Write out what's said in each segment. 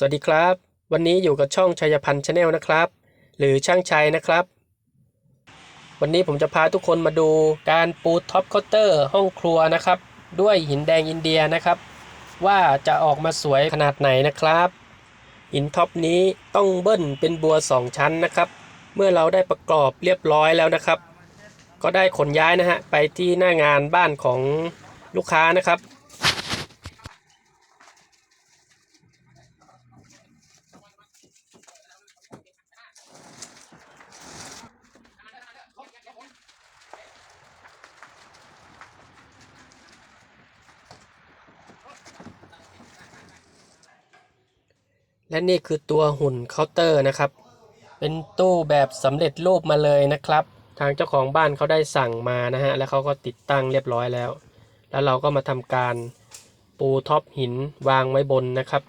สวัสดีครับ วันนี้อยู่กับช่องชัยพันธ์ชาแนลนะครับ หรือช่างชัยนะครับ วันนี้ผมจะพาทุกคนมาดูการปูท็อปคาน์เตอร์ห้องครัวนะครับ ด้วยหินแดงอินเดียนะครับ ว่าจะออกมาสวยขนาดไหนนะครับ หินท็อปนี้ต้องเบิ้ลเป็นบัวสองชั้นนะครับ เมื่อเราได้ประกอบเรียบร้อยแล้วนะครับ ก็ได้ขนย้ายนะฮะไปที่หน้างานบ้านของลูกค้านะครับ และนี่คือตัวหุ่นเคาน์เตอร์นะครับ เป็นตู้แบบสำเร็จรูปมาเลยนะครับ ทางเจ้าของบ้านเขาได้สั่งมานะฮะ แล้วเขาก็ติดตั้งเรียบร้อยแล้ว แล้วเราก็มาทำการปูท็อปหินวางไว้บนนะครับ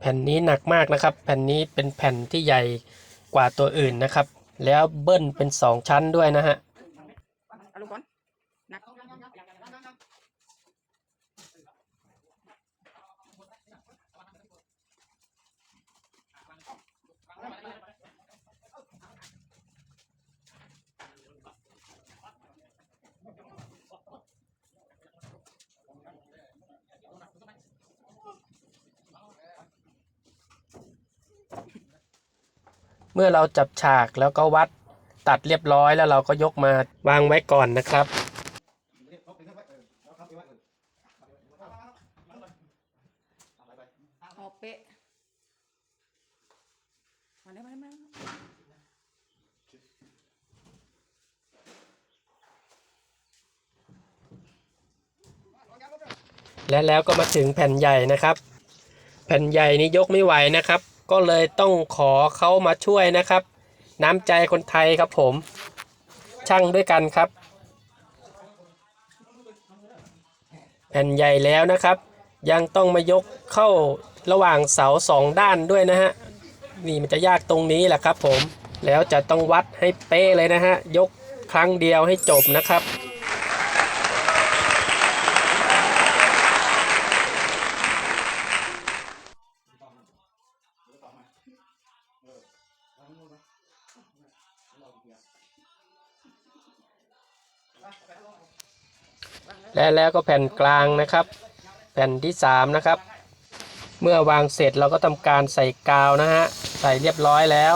แผ่นนี้หนักมากนะครับ แผ่นนี้เป็นแผ่นที่ใหญ่กว่าตัวอื่นนะครับ แล้วเบิ้ลเป็นสองชั้นด้วยนะฮะ เอาลูกก่อนหนัก เมื่อเราจับฉากแล้วก็วัดตัดเรียบร้อยแล้วเราก็ยกมาวางไว้ก่อนนะครับพอเป๊ะมาเลยมาเลยมาเลยและแล้วก็มาถึงแผ่นใหญ่นะครับ แผ่นใหญ่นี้ยกไม่ไหวนะครับ ก็เลยต้องขอเขามาช่วยนะครับ น้ำใจคนไทยครับผม ช่างด้วยกันครับ แผ่นใหญ่แล้วนะครับ ยังต้องมายกเข้าระหว่างเสาสองด้านด้วยนะฮะนี่มันจะยากตรงนี้แหละครับผมแล้วจะต้องวัดให้เป๊ะเลยนะฮะยกครั้งเดียวให้จบนะครับ และแล้วก็แผ่นกลางนะครับ แผ่นที่ 3 นะครับ เมื่อวางเสร็จเราก็ทำการใส่กาวนะฮะใส่เรียบร้อยแล้ว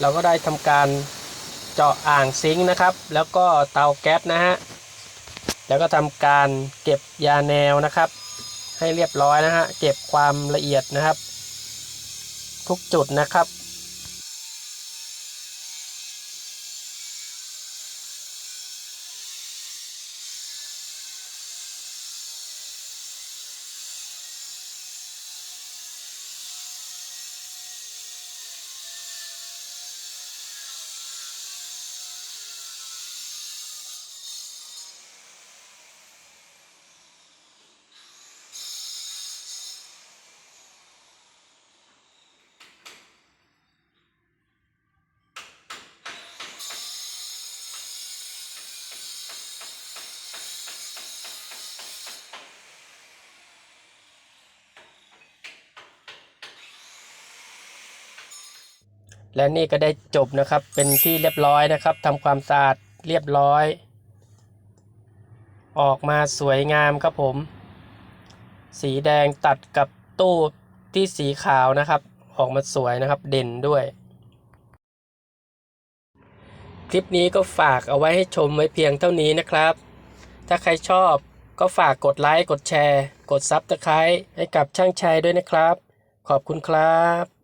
เราก็ได้ทำการเจาะอ่างซิงค์นะครับ แล้วก็เตาแก๊สนะฮะแล้วก็ทำการเก็บยาแนวนะครับ ให้เรียบร้อยนะฮะเก็บความละเอียดนะครับ ทุกจุดนะครับ และนี่ก็ได้จบนะครับ เป็นที่เรียบร้อยนะครับทำความสะอาดเรียบร้อย ออกมาสวยงามครับผม สีแดงตัดกับตู้ที่สีขาวนะครับ ออกมาสวยนะครับ เด่นด้วย คลิปนี้ก็ฝากเอาไว้ให้ชมไว้เพียงเท่านี้นะครับ ถ้าใครชอบก็ฝากกดไลค์ กดแชร์ กดซับสไครต์ให้กับช่างชัยด้วยนะครับ ขอบคุณครับ